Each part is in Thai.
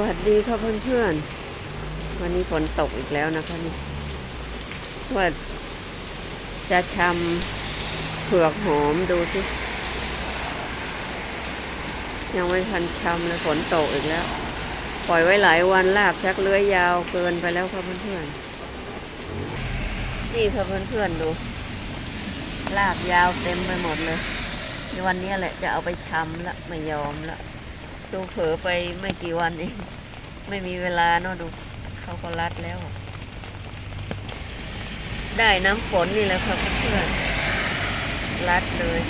วัสดีครับเพื่อนๆ วันนี้ฝนตกอีกแล้วนะคะนี่ว่าจะชำเผือกหอมดูสิยังไม่ทันชำเลยฝนตกอีกแล้ว ปล่อยไว้หลายวันลากชักเลื้อยยาวเกินไปแล้วครับเพื่อนๆ นี่ครับเพื่อนๆดู ลากยาวเต็มไปหมดเลย วันนี้แหละจะเอาไปชำละไม่ยอมละ ดูเผลอไปไม่กี่วันเอง ไม่มีเวลาเนาะดู เขาก็รัดแล้ว ได้น้ำฝนนี่แหละครับเพื่อนรัดเลย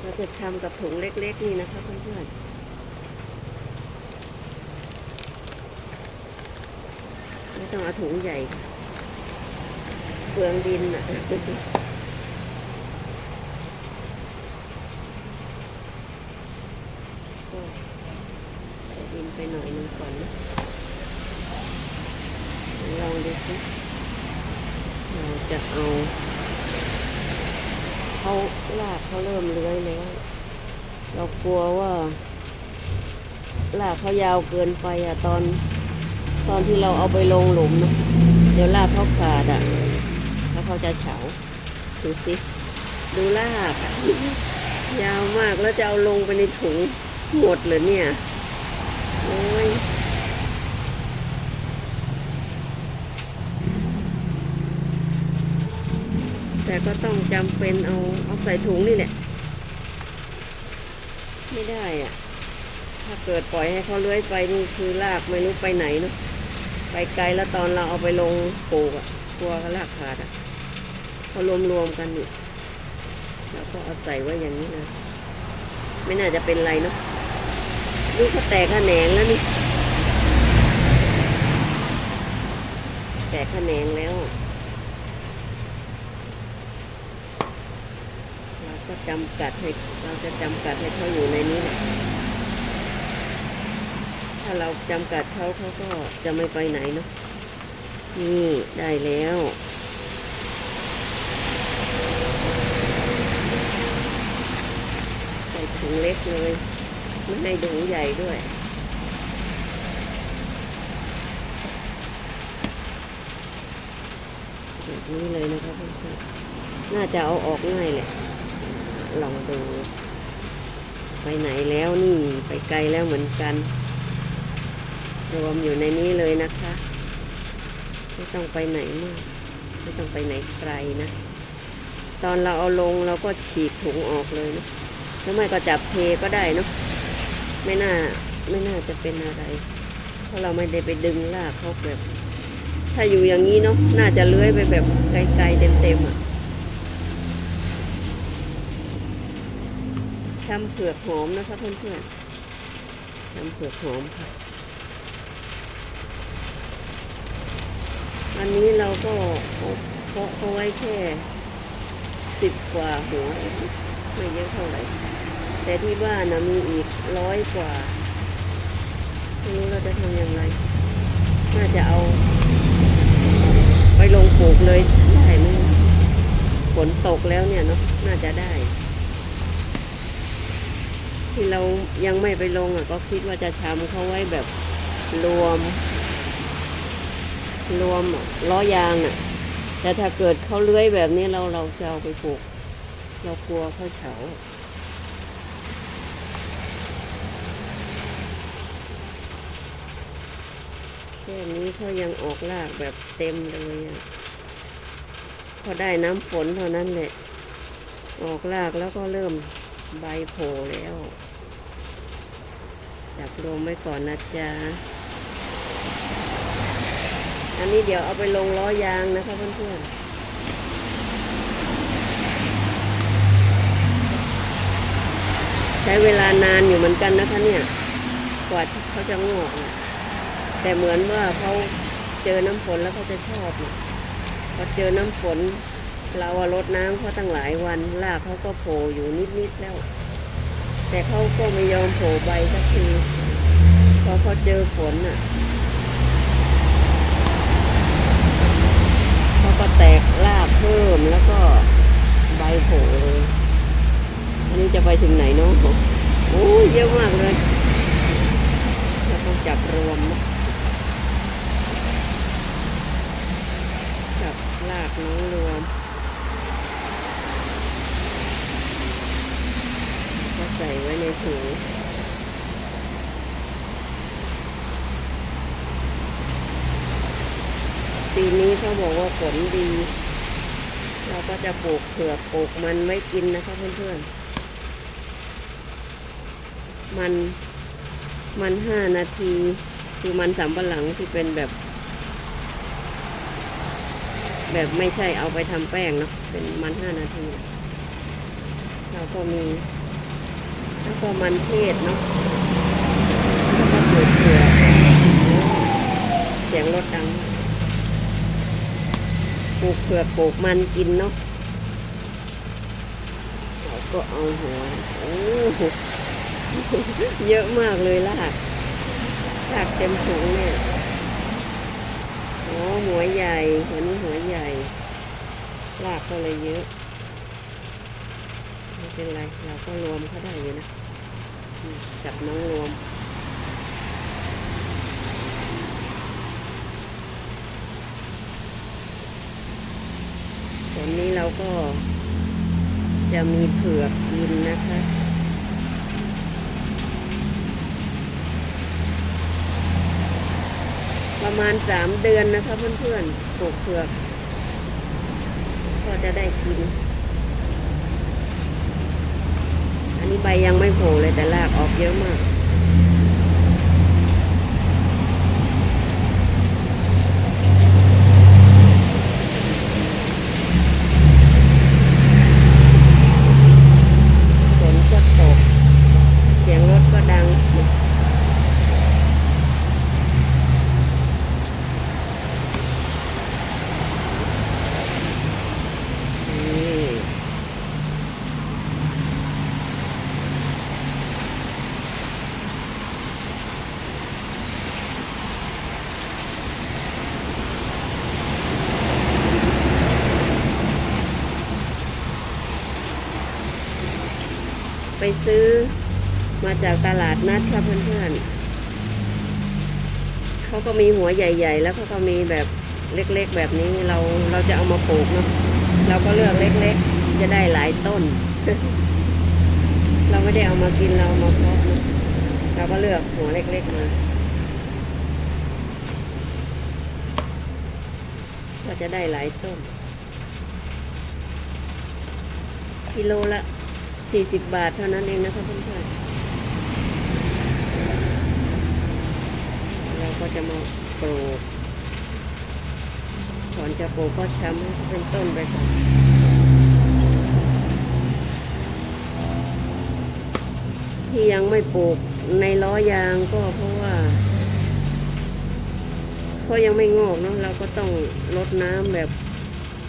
เราจะทำกับถุงเล็กๆนี่นะคะเพื่อนๆไม่ต้องเอาถุงใหญ่เปลืองดินอะ ก็ใส่ดิน ไปหน่อยหนึงก่อนนะลองดูสิเราจะเอาเขาลากเขาเริ่มเลื้อยแล้ว เรากลัวว่าลากเขายาวเกินไปอะตอน ตอนที่เราเอาไปลงหลุมนะเดี๋ยวลากเขาขาดอะแล้วเขาจะเฉาดูสิดูลากอะยาวมากแล้วจะเอาลงไปในถุงหมดเลยเนี่ย โอ้ยแต่ก็ต้องจำเป็นเอาเอาใส่ถุงนี่แหละ ไม่ได้อะถ้าเกิดปล่อยให้เขาเลื้อยไปนี่คือลากไม่รู้ไปไหนเนาะไปไกลแล้วตอนเราเอาไปลงปลูกอะกลัวเขาลากขาดอะเขารวมๆกันนี่แล้วก็เอาใส่ไว้อย่างนี้นะ ไม่น่าจะเป็นไรเนาะ ดูเขาแตกแหนงแล้วนี่ แตกแหนงแล้ว เราก็จำกัดให้เราจะจำกัดให้เขาอยู่ในนี้แหละถ้าเราจำกัดเขาเขาก็จะไม่ไปไหนเนาะนี่ได้แล้วใส่ถุงเล็กเลย ไม่ให้ถุงใหญ่ด้วย แบบนี้เลยนะครับเพื่อนๆน่าจะเอาออกง่ายแหละ ลองดู ไปไหนแล้วนี่ไปไกลแล้วเหมือนกัน รวมอยู่ในนี้เลยนะคะ ไม่ต้องไปไหนมาก ไม่ต้องไปไหนไกลนะ ตอนเราเอาลงเราก็ฉีกถุงออกเลยนะหรือไม่ก็จับเทก็ได้เนาะ ไม่น่าไม่น่าจะเป็นอะไร เพราะเราไม่ได้ไปดึงลากเขาแบบ ถ้าอยู่อย่างนี้เนาะน่าจะเลื้อยไปแบบไกลๆเต็มๆอะช้ำเผือกหอมนะคะเพื่อนๆช้ำเผือกหอมค่ะ อันนี้เราก็เอาเพาะเอาไว้แค่สิบกว่าหัวไม่เยอะเท่าไหร่ แต่ที่บ้านนะมีอีกร้อยกว่าไม่รู้เราจะทำอย่างไร น่าจะเอา ไปลงปลูกเลยได้ไหมฝนตกแล้วเนี่ยเนาะน่าจะได้ ที่เรายังไม่ไปลงอะ ก็คิดว่าจะทำเขาไว้แบบรวม รวมล้อยางอะ แต่ถ้าเกิดเขาเลื้อยแบบนี้เราเราจะเอาไปปลูก เรากลัวเขาเฉา แค่นี้เขายังออกรากแบบเต็มเลยอะพอได้น้ำฝนเท่านั้นแหละ ออกรากแล้วก็เริ่มใบโผล่แล้วจับรวมไว้ก่อนนะจ๊ะ อันนี้เดี๋ยวเอาไปลงล้อยางนะคะเพื่อนๆใช้เวลานานอยู่เหมือนกันนะคะเนี่ย กว่าที่เขาจะงอกอะ แต่เหมือนว่าเขาเจอน้ำฝนแล้วเขาจะชอบอะพอเจอน้ำฝน เราอะรดน้ำเขาตั้งหลายวันรากเขาก็โผล่อยู่นิดๆแล้ว แต่เขาก็ไม่ยอมโผล่ใบสักทีพอเขาเจอฝนอะเขาก็แตกรากเพิ่มแล้วก็ใบโผล่เลยอันนี้จะไปถึงไหนเนาะโอ้ยเยอะมากเลยจับรวมนะจับลากน้องรวม ก็ใส่ไว้ในถุง ปีนี้เขาบอกว่าผลดี เราก็จะปลูกเผือกปลูกมันไว้กินนะคะเพื่อนๆ มันมันห้านาที คือมันสำปะหลังที่เป็นแบบ แบบไม่ใช่เอาไปทำแป้งเนาะเป็นมันห้านาที เราก็มี แล้วก็มันเทศเนาะแล้วก็เผือกเผือกเสียงรถดัง ปลูกเผือกปลูกมันกินเนาะเราก็เอาหัวโอ้โหเยอะมากเลยลากลากเต็มถุงเนี่ยโอ้หัวใหญ่หัวนี้หัวใหญ่ลากก็เลยเยอะไม่เป็นไรเราก็รวมเขาได้อยู่นะจับน้องรวม ส่วนนี้เราก็ จะมีเผือกกินนะคะ ประมาณสามเดือนนะคะเพื่อนๆปลูกเผือก ก็จะได้กิน อันนี้ใบยังไม่โผล่เลยแต่รากออกเยอะมาก ฝนก็ตก เสียงรถก็ดัง นี่ไป ซื้อมาจากตลาดนัดค่ะเพื่อนๆเขาก็มีหัวใหญ่ ๆ แล้วเขาก็มีแบบเล็กๆ แบบนี้เราเราจะเอามาปลูกเนาะเราก็เลือกเล็กๆ จะได้หลายต้น เราไม่ได้เอามากินเราเอามาเพาะเนอะเราก็เลือกหัวเล็กๆมาก็จะได้หลายต้นกิโลละ สี่สิบบาทเท่านั้นเองนะคะเพื่อนๆเราก็จะมาปลูกก่อนจะปลูกก็ช้ำให้เขาเป็นต้นไปก่อนที่ยังไม่ปลูกในล้อยางก็เพราะว่าเขายังไม่งอกเนาะเราก็ต้องลดน้ำแบบ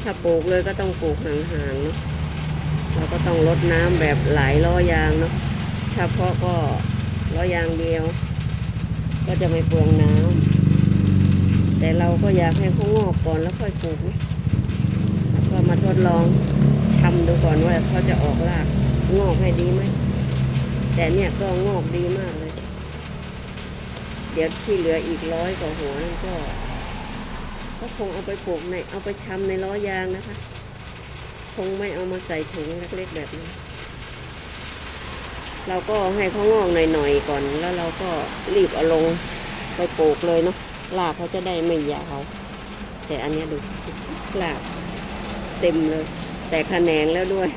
ถ้าปลูกเลยก็ต้องปลูกห่างๆเนาะ เราก็ต้องลดน้ำแบบหลายล้อยางเนาะถ้าเพาะก็ล้อยางเดียว ก็จะไม่เปลืองน้ำแต่เราก็อยากให้เขางอกก่อนแล้วค่อยปลูกก็มาทดลองชำดูก่อนว่าเขาจะออกรากงอกให้ดีไหมแต่เนี่ยก็งอกดีมากเลย เดี๋ยวที่เหลืออีกร้อยกว่าหัวนั่นก็ ก็คงเอาไปปลูกในเอาไปชำในล้อยางนะคะ คงไม่เอามาใส่ถุงเล็กๆแบบนี้ เราก็ให้เขางอกหน่อยๆก่อน แล้วเราก็รีบเอาลงไปปลูกเลยเนาะรากเขาจะได้ไม่ยาวแต่อันนี้ดูรากเต็มเลย แต่ขแขนงแล้วด้วย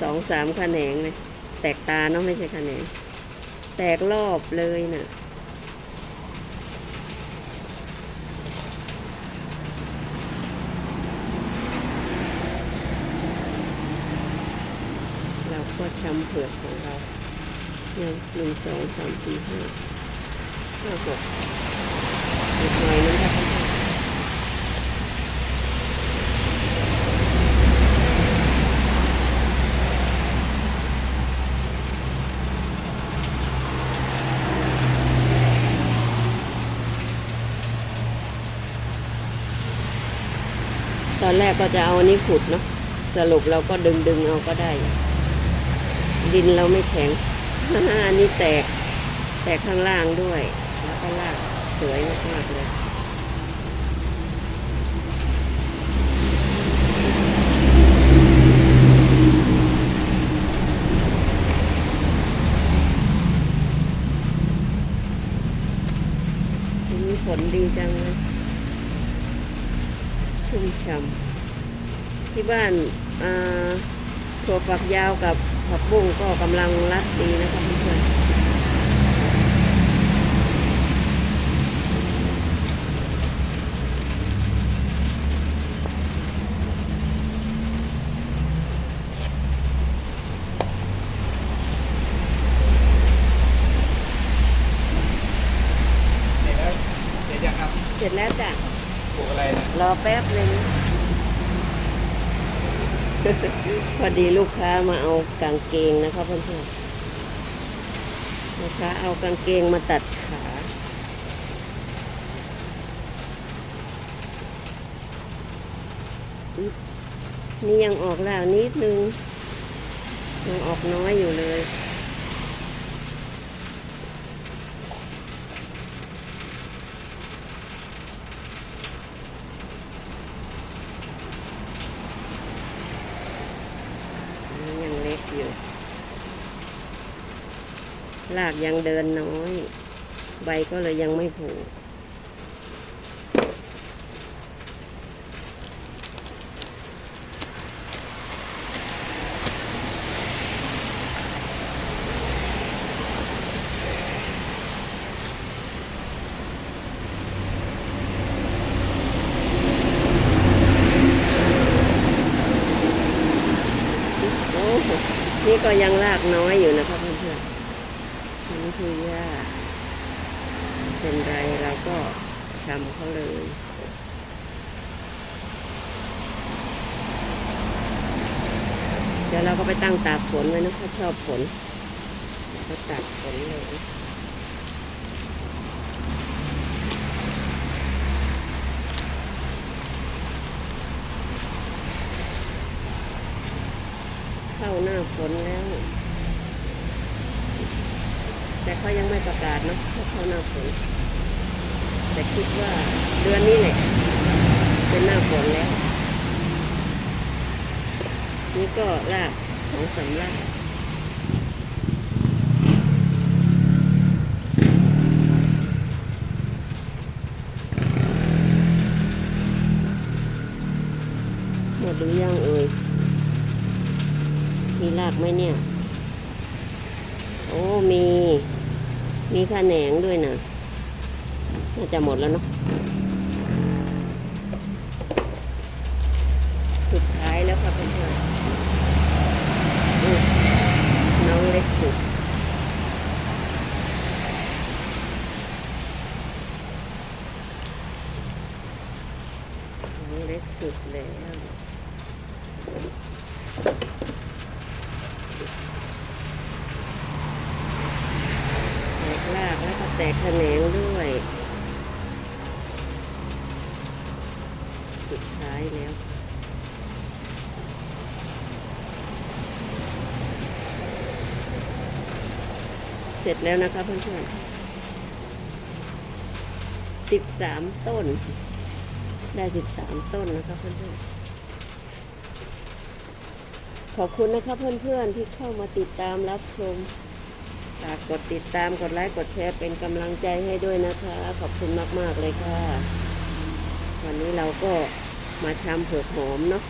สองสามขแขนงเลย แตกตาเนาะไม่ใช่ขแขนง แตกรอบเลยน่ะราก็ ช้ำเผือกของเราเนี่ยหนึ่งสองสามสี่ห้าห้าหกอีกหน่อยนึงค่ะเพื่อนๆตอนแรกก็จะเอาอันนี้ขุดเนาะสรุปเราก็ดึงดึงเอาก็ได้ ดินเราไม่แข็งอันนี้แตก แตกข้างล่างด้วย แล้วก็ลากสวยมากๆเลยทีฝนดีจังเลยชุ่มช่ำที่บ้านถั่วฝักยาวกับ ผักบุ้งก็กำลังรัดดีนะคะเพื่อนๆเสร็จแล้วเสร็จยังครับเสร็จแล้วจ้ะปลูกอะไรนะรอแป๊บหนึ่ง พอดีลูกค้ามาเอากางเกงนะคะเพื่อนๆลูกค้าเอากางเกงมาตัดขานี่ยังออกล่างนิดนึงยังออกน้อยอยู่เลย อันนี้ยังเล็กอยู่ รากยังเดินน้อย ใบก็เลยยังไม่ผล่โอ้โหนี่ก็ยังรากน้อยอยู่นะคะเพื่อนๆนี่ คือหญ้าเป็นไรเราก็ชำเขาเลยเดี๋ยวเราก็ไปตั้งตากฝนไว้นะถ้าชอบฝนก็ตากฝนเลยเข้าหน้าฝนแล้ว แต่เขายังไม่ประกาศเนอะว่าเขาหน้าฝนแต่คิดว่าเดือนนี้แหละเป็นหน้าฝนแล้ว นี่ก็ลากสองสามลากหมดหรือยังเอ่ยมีรากไหมเนี่ย โอ้มี มีขะแหนงด้วยนะน่าจะหมดแล้วเนาะสุดท้ายแล้วค่ะเพื่อนๆน้องเล็กสุดน้องเล็กสุดแล้ว แตกรากแล้วก็ แตกแขนงด้วย สุดท้ายแล้วเสร็จแล้วนะคะเพื่อนๆสิบสามต้น ได้สิบสามต้นนะคะเพื่อนๆ ขอบคุณนะคะเพื่อนๆที่เข้ามาติดตามรับชม ฝากกดติดตามกดไลค์กดแชร์เป็นกำลังใจให้ด้วยนะคะ ขอบคุณมาก ๆ เลยค่ะ วันนี้เราก็มาชำเผือกหอมเนาะ